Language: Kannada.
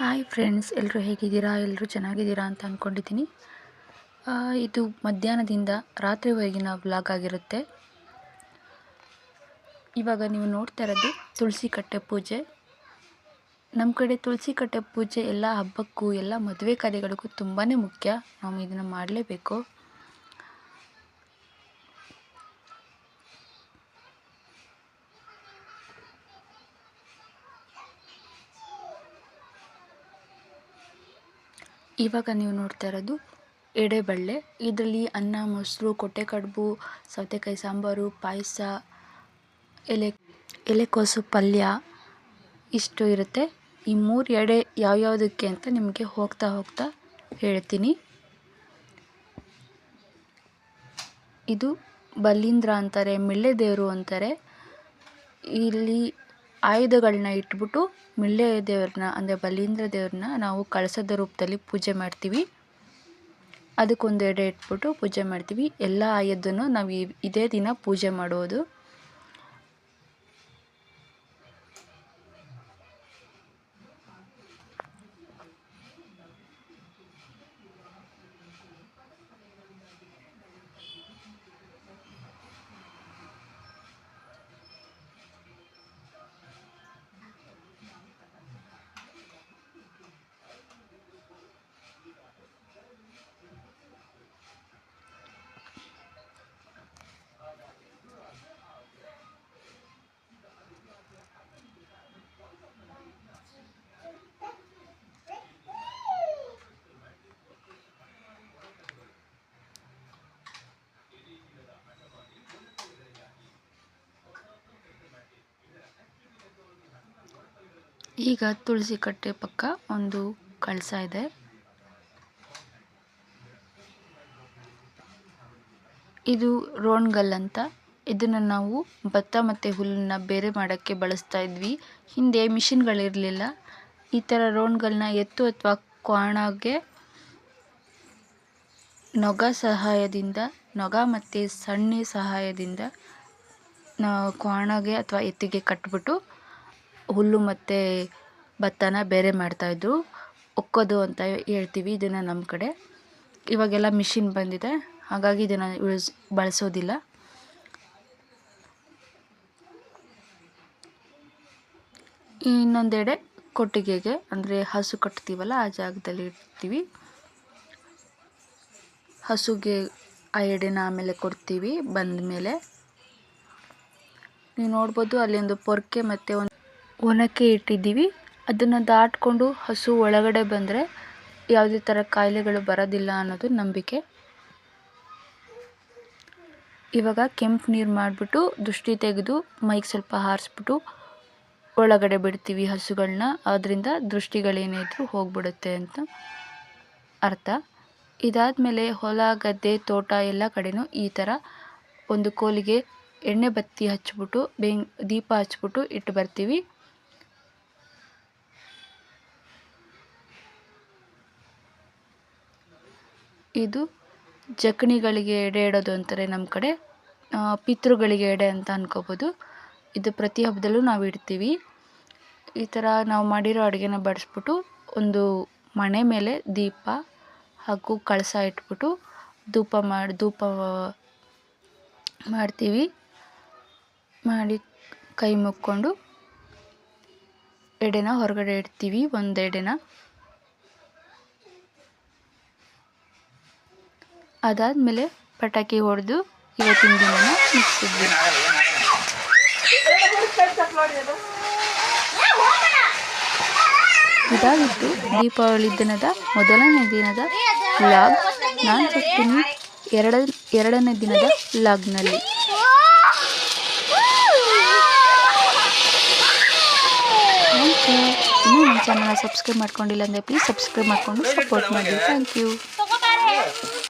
ಹಾಯ್ ಫ್ರೆಂಡ್ಸ್ ಎಲ್ಲರೂ ಹೇಗಿದ್ದೀರಾ? ಎಲ್ಲರೂ ಚೆನ್ನಾಗಿದ್ದೀರಾ ಅಂತ ಅಂದ್ಕೊಂಡಿದ್ದೀನಿ ಇದು ಮಧ್ಯಾಹ್ನದಿಂದ ರಾತ್ರಿವರೆಗಿನ ವ್ಲಾಗ್ ಆಗಿರುತ್ತೆ. ಇವಾಗ ನೀವು ನೋಡ್ತಾ ಇರೋದು ತುಳಸಿ ಕಟ್ಟೆ ಪೂಜೆ. ನಮ್ಮ ಕಡೆ ತುಳಸಿ ಕಟ್ಟೆ ಪೂಜೆ ಎಲ್ಲ ಹಬ್ಬಕ್ಕೂ, ಎಲ್ಲ ಮದುವೆ ಕಾರ್ಯಗಳಿಗೂ ತುಂಬಾ ಮುಖ್ಯ. ನಾವು ಇದನ್ನು ಮಾಡಲೇಬೇಕು. ಇವಾಗ ನೀವು ನೋಡ್ತಾ ಇರೋದು ಎಡೆಬಳ್ಳೆ. ಇದರಲ್ಲಿ ಅನ್ನ, ಮೊಸರು, ಕೊಟ್ಟೆ ಕಡುಬು, ಸೌತೆಕಾಯಿ ಸಾಂಬಾರು, ಪಾಯಸ, ಎಲೆ, ಎಲೆಕೋಸು, ಪಲ್ಯ ಇಷ್ಟು ಇರುತ್ತೆ. ಈ ಮೂರು ಎಡೆ ಯಾವ್ಯಾವುದಕ್ಕೆ ಅಂತ ನಿಮಗೆ ಹೋಗ್ತಾ ಹೋಗ್ತಾ ಹೇಳ್ತೀನಿ. ಇದು ಬಲೀಂದ್ರ ಅಂತಾರೆ ಮಿಳ್ಳೆ ದೇವರು ಅಂತಾರೆ. ಇಲ್ಲಿ ಆಯುಧಗಳನ್ನ ಇಟ್ಬಿಟ್ಟು ಮಿಳ್ಳೆ ದೇವ್ರನ್ನ, ಅಂದರೆ ಬಲೀಂದ್ರ ದೇವ್ರನ್ನ ನಾವು ಕಳಸದ ರೂಪದಲ್ಲಿ ಪೂಜೆ ಮಾಡ್ತೀವಿ. ಅದಕ್ಕೊಂದು ಎಡೆ ಇಟ್ಬಿಟ್ಟು ಪೂಜೆ ಮಾಡ್ತೀವಿ. ಎಲ್ಲ ಆಯುಧನೂ ನಾವು ಇದೇ ದಿನ ಪೂಜೆ ಮಾಡೋದು. ಈಗ ತುಳಸಿ ಕಟ್ಟೆ ಪಕ್ಕ ಒಂದು ಕಳಸ ಇದೆ. ಇದು ರೋಣ್ಗಲ್ ಅಂತ. ಇದನ್ನು ನಾವು ಭತ್ತ ಮತ್ತು ಹುಲ್ಲನ್ನ ಬೇರೆ ಮಾಡೋಕ್ಕೆ ಬಳಸ್ತಾ ಇದ್ವಿ. ಹಿಂದೆ ಮಿಷಿನ್ಗಳಿರಲಿಲ್ಲ ಈ ಥರ ರೋಣ್ಗಲ್ನ ಎತ್ತು ಅಥವಾ ಕ್ವಾಣಗೆ ನೊಗ ಸಹಾಯದಿಂದ, ನೊಗ ಮತ್ತು ಸಣ್ಣ ಸಹಾಯದಿಂದ ಕ್ವಾಣಗೆ ಅಥವಾ ಎತ್ತಿಗೆ ಕಟ್ಬಿಟ್ಟು ಹುಲ್ಲು ಮತ್ತು ಭತ್ತನ ಬೇರೆ ಮಾಡ್ತಾಯಿದ್ರು ಒಕ್ಕೋದು ಅಂತ ಹೇಳ್ತೀವಿ ಇದನ್ನು ನಮ್ಮ ಕಡೆ. ಇವಾಗೆಲ್ಲ ಮಿಷಿನ್ ಬಂದಿದೆ. ಹಾಗಾಗಿ ಇದನ್ನು ಯೂಸ್ ಬಳಸೋದಿಲ್ಲ. ಇನ್ನೊಂದೆಡೆ ಕೊಟ್ಟಿಗೆಗೆ, ಅಂದರೆ ಹಸು ಕಟ್ತೀವಲ್ಲ ಆ ಜಾಗದಲ್ಲಿ ಇಡ್ತೀವಿ. ಹಸುಗೆ ಆ ಎಡೆನ ಆಮೇಲೆ ಕೊಡ್ತೀವಿ ಬಂದ ಮೇಲೆ ನೀವು ನೋಡ್ಬೋದು ಅಲ್ಲಿ ಒಂದು ಪೊರ್ಕೆ ಮತ್ತು ಒಂದು ಒನಕೆ ಇಟ್ಟಿದ್ದೀವಿ. ಅದನ್ನು ದಾಟಿಕೊಂಡು ಹಸು ಒಳಗಡೆ ಬಂದರೆ ಯಾವುದೇ ಥರ ಕಾಯಿಲೆಗಳು ಬರೋದಿಲ್ಲ ಅನ್ನೋದು ನಂಬಿಕೆ. ಇವಾಗ ಕೆಂಪು ನೀರು ಮಾಡಿಬಿಟ್ಟು ದೃಷ್ಟಿ ತೆಗೆದು ಮೈಗೆ ಸ್ವಲ್ಪ ಹಾರಿಸ್ಬಿಟ್ಟು ಒಳಗಡೆ ಬಿಡ್ತೀವಿ ಹಸುಗಳನ್ನ ಅದರಿಂದ ದೃಷ್ಟಿಗಳೇನಿದ್ರು ಹೋಗ್ಬಿಡುತ್ತೆ ಅಂತ ಅರ್ಥ. ಇದಾದಮೇಲೆ ಹೊಲ, ಗದ್ದೆ, ತೋಟ ಎಲ್ಲ ಕಡೆಯೂ ಈ ಥರ ಒಂದು ಕೋಲಿಗೆ ಎಣ್ಣೆ ಬತ್ತಿ ಹಚ್ಬಿಟ್ಟು, ಬೆಂಗ್ ದೀಪ ಹಚ್ಬಿಟ್ಟು ಇಟ್ಟು ಬರ್ತೀವಿ. ಇದು ಜಕಣಿಗಳಿಗೆ ಎಡೆ ಇಡೋದು ಅಂತಾರೆ ನಮ್ಮ ಕಡೆ. ಪಿತೃಗಳಿಗೆ ಎಡೆ ಅಂತ ಅನ್ಕೋಬೋದು. ಇದು ಪ್ರತಿ ಹಬ್ಬದಲ್ಲೂ ನಾವು ಇಡ್ತೀವಿ. ಈ ಥರ ನಾವು ಮಾಡಿರೋ ಅಡುಗೆನ ಬಡಿಸ್ಬಿಟ್ಟು ಒಂದು ಮಣೆ ಮೇಲೆ ದೀಪ ಹಾಗೂ ಕಳಸ ಇಟ್ಬಿಟ್ಟು ಧೂಪ ಮಾಡಿ, ಧೂಪ ಮಾಡ್ತೀವಿ. ಮಾಡಿ ಕೈ ಮುಕ್ಕೊಂಡು ಎಡೆನ ಹೊರಗಡೆ ಇಡ್ತೀವಿ. ಒಂದು ಎಡೆನ ಅದಾದಮೇಲೆ ಪಟಾಕಿ ಹೊಡೆದು ಇವತ್ತಿನ ದಿನ ಮುಗಿಸಿದ್ವಿ. ಇದಾಗಿತ್ತು ದೀಪಾವಳಿ ದಿನದ ಮೊದಲನೇ ದಿನದ ಲಾಗ್ ನಾನು ಸಿಗ್ತೀನಿ ಎರಡ, ಎರಡನೇ ದಿನದ ಲಾಗ್ನಲ್ಲಿ. ಇನ್ನೂ ನನ್ನ ಚಾನಲ್ನ ಸಬ್ಸ್ಕ್ರೈಬ್ ಮಾಡ್ಕೊಂಡಿಲ್ಲ ಅಂದರೆ ಪ್ಲೀಸ್ ಸಬ್ಸ್ಕ್ರೈಬ್ ಮಾಡಿಕೊಂಡು ಸಪೋರ್ಟ್ ಮಾಡಿ. Thank you